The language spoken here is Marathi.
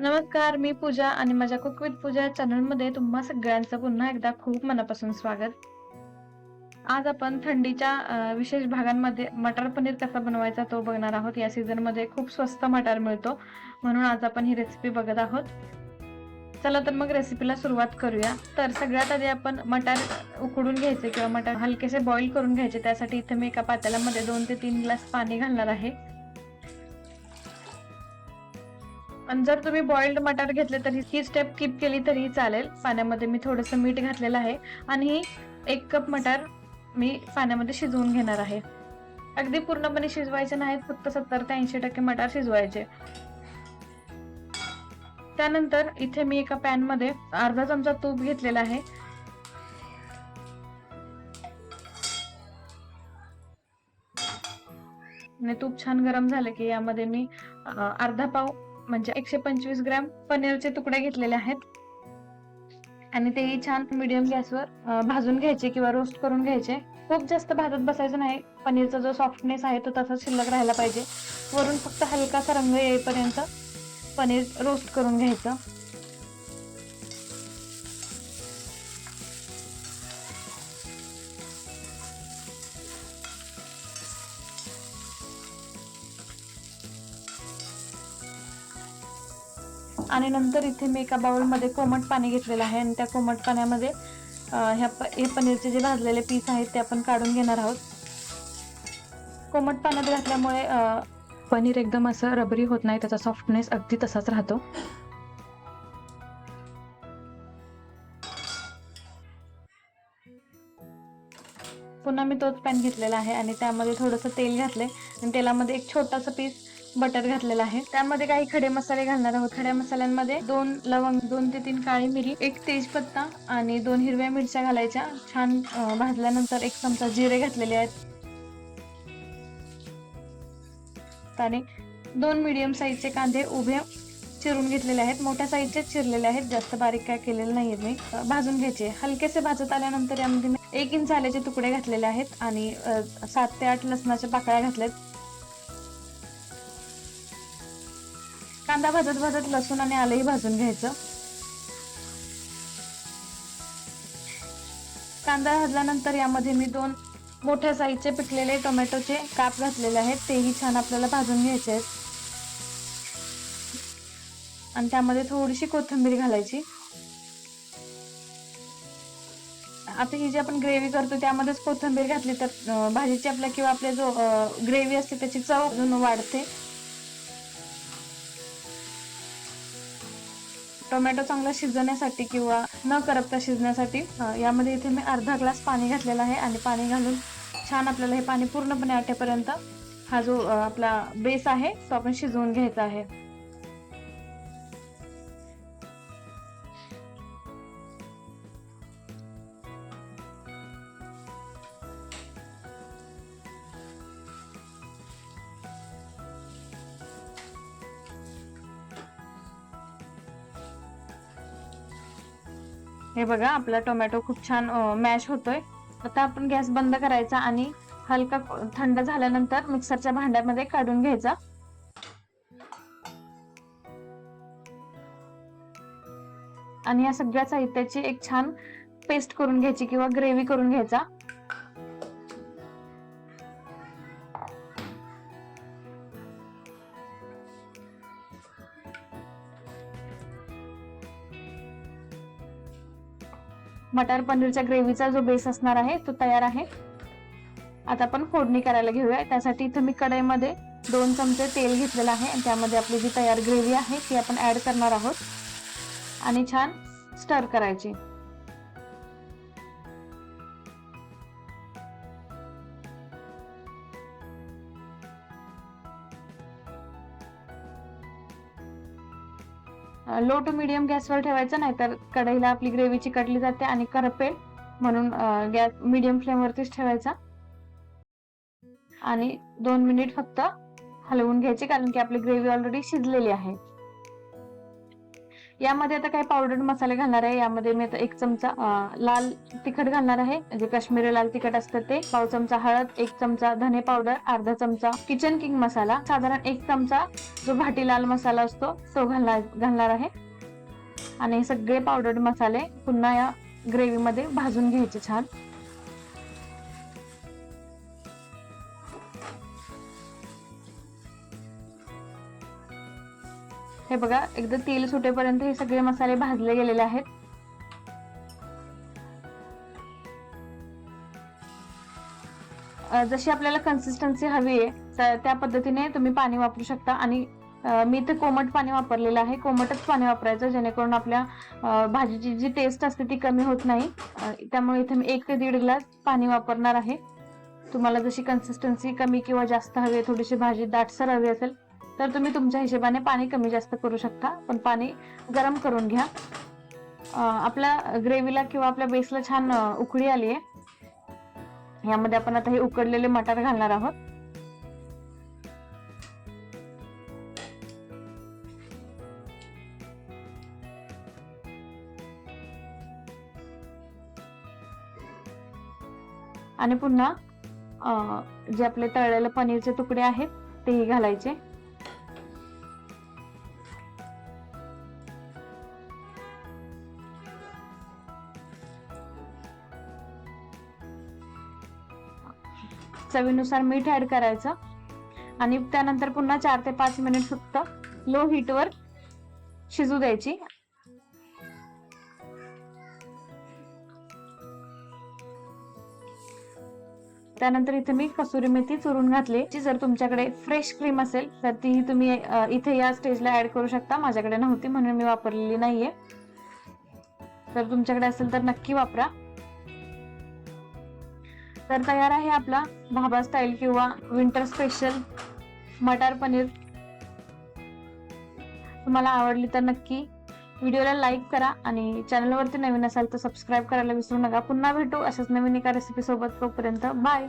नमस्कार मी पूजा आणि माझ्या कुक विथ पूजा चॅनलमध्ये तुम्हा सगळ्यांचं पुन्हा एकदा खूप मनापासून स्वागत. आज आपण थंडीच्या विशेष भागांमध्ये मटार पनीर कसा बनवायचा तो बघणार आहोत. या सीझनमध्ये खूप स्वस्त मटार मिळतो म्हणून आज आपण ही रेसिपी बघत आहोत. चला तर मग रेसिपीला सुरुवात करूया. तर सगळ्यात आधी आपण मटार उकडून घ्यायचे किंवा मटार हलकेसे बॉईल करून घ्यायचे. त्यासाठी इथे मी एका पातेल्यामध्ये दोन ते तीन ग्लास पाणी घालणार आहे. आणि जर तुम्ही बॉइल्ड मटार घेतले तरी ही स्टेप कीप केली तरी चालेल. पाण्यामध्ये मी थोडंसं मीठ घातलेलं आहे. आणि ही एक कप मटार मी पाण्यामध्ये शिजवून घेणार आहे. अगदी पूर्णपणे शिजवायचे नाहीत फक्त सत्तर ते ऐंशी टक्के मटार शिजवायचे. त्यानंतर इथे मी एका पॅनमध्ये अर्धा चमचा तूप घेतलेला आहे. आणि तूप छान गरम झालं की यामध्ये मी अर्धा पाव म्हणजे एकशे पंचवीस ग्रॅम पनीरचे तुकडे घेतलेले आहेत. आणि तेही छान मिडियम गॅसवर भाजून घ्यायचे किंवा रोस्ट करून घ्यायचे. खूप जास्त भाजत बसायचं नाही. पनीरचा जो सॉफ्टनेस आहे तो तसाच शिल्लक राहायला पाहिजे. वरून फक्त हलकासा रंग येईपर्यंत पनीर रोस्ट करून घ्यायचं. आणि नंतर इथे मी एका बाउलमध्ये कोमट पाणी घेतलेलं आहे. आणि त्या कोमट पाण्यामध्ये ह्या प- हे पनीरचे जे भाजलेले पीस आहेत ते आपण काढून घेणार आहोत. कोमट पाण्यात घातल्यामुळे पनीर एकदम असं रबरी होत नाही त्याचा सॉफ्टनेस अगदी तसाच राहतो. पुन्हा मी तोच पॅन घेतलेला आहे आणि त्यामध्ये थोडंसं तेल घातले आणि तेलामध्ये एक छोटासा पीस बटर घातलेलं आहे. त्यामध्ये काही खडे मसाले घालणार आहोत. खड्या मसाल्यांमध्ये दोन लवंग दोन ते तीन काळी मिरी एक तेजपत्ता आणि दोन हिरव्या मिरच्या घालायच्या. छान भाजल्यानंतर एक चमचा जिरे घातलेले आहेत. आणि दोन मिडियम साईजचे कांदे उभे चिरून घेतलेले आहेत. मोठ्या साईजचे चिरलेले आहेत. जास्त बारीक काय केलेलं नाहीये मी. भाजून घ्यायचे. हलकेसे भाजत आल्यानंतर यामध्ये मी एक इंच आल्याचे तुकडे घातलेले आहेत आणि सात ते आठ लसणाच्या पाकळ्या घातल्यात कांदा भाजत भाजत लसूण आणि आलंही भाजून घ्यायचं. कांदा भाजल्यानंतर यामध्ये मी दोन मोठ्या साईजचे पिकलेले टोमॅटोचे काप घातलेले आहेत. तेही छान आपल्याला भाजून घ्यायचे आहेत. आणि त्यामध्ये थोडीशी कोथिंबीर घालायची. आता ही जी आपण ग्रेव्ही करतो त्यामध्येच कोथिंबीर घातली तर भाजीची आपल्या किंवा आपल्या जो ग्रेव्ही असते त्याची चव अजून वाढते. टोमॅटो चांगला शिजवण्यासाठी किंवा न करपता शिजण्यासाठी यामध्ये इथे मी अर्धा ग्लास पाणी घातलेलं आहे आणि पाणी घालून छान आपल्याला हे पाणी पूर्णपणे आटेपर्यंत हा जो आपला बेस आहे तो आपण शिजवून घ्यायचा आहे. हे बघा आपला टोमॅटो खूप छान मॅश होतोय. आता आपण गॅस बंद करायचा आणि हलका थंड झाल्यानंतर मिक्सरच्या भांड्यामध्ये काढून घ्यायचा. आणि या सगळ्या साहित्याची एक छान पेस्ट करून घ्यायची किंवा ग्रेव्ही करून घ्यायचा. मटर पनीरच्या ग्रेव्हीचा जो बेस असणार आहे तो तयार आहे. आता आपण फोडणी करायला घेऊया. त्यासाठी इथं मी कढईमध्ये दोन चमचे तेल घेतलेलं आहे. आणि त्यामध्ये आपली जी तयार ग्रेव्ही आहे ती आपण ॲड करणार आहोत. आणि छान स्टर करायची. लो टू मिडियम गॅसवर ठेवायचं नाही तर कढईला आपली ग्रेव्ही चिकटली जाते आणि करपेल म्हणून गॅस मिडियम फ्लेमवरतीच ठेवायचा. आणि दोन मिनिट फक्त हलवून घ्यायचे कारण की आपली ग्रेव्ही ऑलरेडी शिजलेली आहे. यामध्ये आता काही पावडर मसाले घालणार आहे. यामध्ये मी आता एक चमचा लाल तिखट घालणार आहे. जे काश्मीरी लाल तिखट असतं ते. पाव चमचा हळद एक चमचा धने पावडर अर्धा चमचा किचन किंग मसाला. साधारण एक चमचा जो भाटी लाल मसाला असतो तो घालणार घालणार आहे. आणि हे सगळे पावडर मसाले पुन्हा या ग्रेव्हीमध्ये भाजून घ्यायचे छान. हे बघा एकदा तेल सुटेपर्यंत हे सगळे मसाले भाजले गेलेले आहेत. जशी आपल्याला कन्सिस्टन्सी हवी आहे तर त्या पद्धतीने तुम्ही पाणी वापरू शकता. आणि मी तर कोमट पाणी वापरलेलं आहे. कोमटच पाणी वापरायचं जेणेकरून आपल्या भाजीची जी टेस्ट असते ती कमी होत नाही. त्यामुळे इथे मी एक ते दीड ग्लास पाणी वापरणार आहे. तुम्हाला जशी कन्सिस्टन्सी कमी किंवा जास्त हवी आहे थोडीशी भाजी दाटसर हवी असेल तर तुम्ही तुमच्या हिशोबाने पाणी कमी जास्त करू शकता पण पाणी गरम करून घ्या. आपल्या ग्रेव्हीला किंवा आपल्या बेसला छान उकळी आली आहे. यामध्ये आपण आता हे उकडलेले मटार घालणार आहोत. आणि पुन्हा जे आपले तळलेले पनीरचे तुकडे आहेत तेही घालायचे. चवीनुसार मीठ ऍड करायचं. आणि त्यानंतर पुन्हा चार ते पाच मिनिट फक्त लो हीटवर शिजू द्यायची. त्यानंतर इथे मी कसुरी मेथी चुरून घातली. जी जर तुमच्याकडे फ्रेश क्रीम असेल तर तीही तुम्ही इथे या स्टेजला ऍड करू शकता. माझ्याकडे नव्हती म्हणून मी वापरलेली नाहीये. तर तुमच्याकडे असेल तर नक्की वापरा. तर तयार आहे आपला भाभा स्टाईल किंवा विंटर स्पेशल मटार पनीर. तुम्हाला आवडली तर नक्की व्हिडिओला लाईक करा आणि चॅनलवरती नवीन असाल तर सबस्क्राईब करायला विसरू नका. पुन्हा भेटू अशाच नवीन एका रेसिपीसोबत तोपर्यंत बाय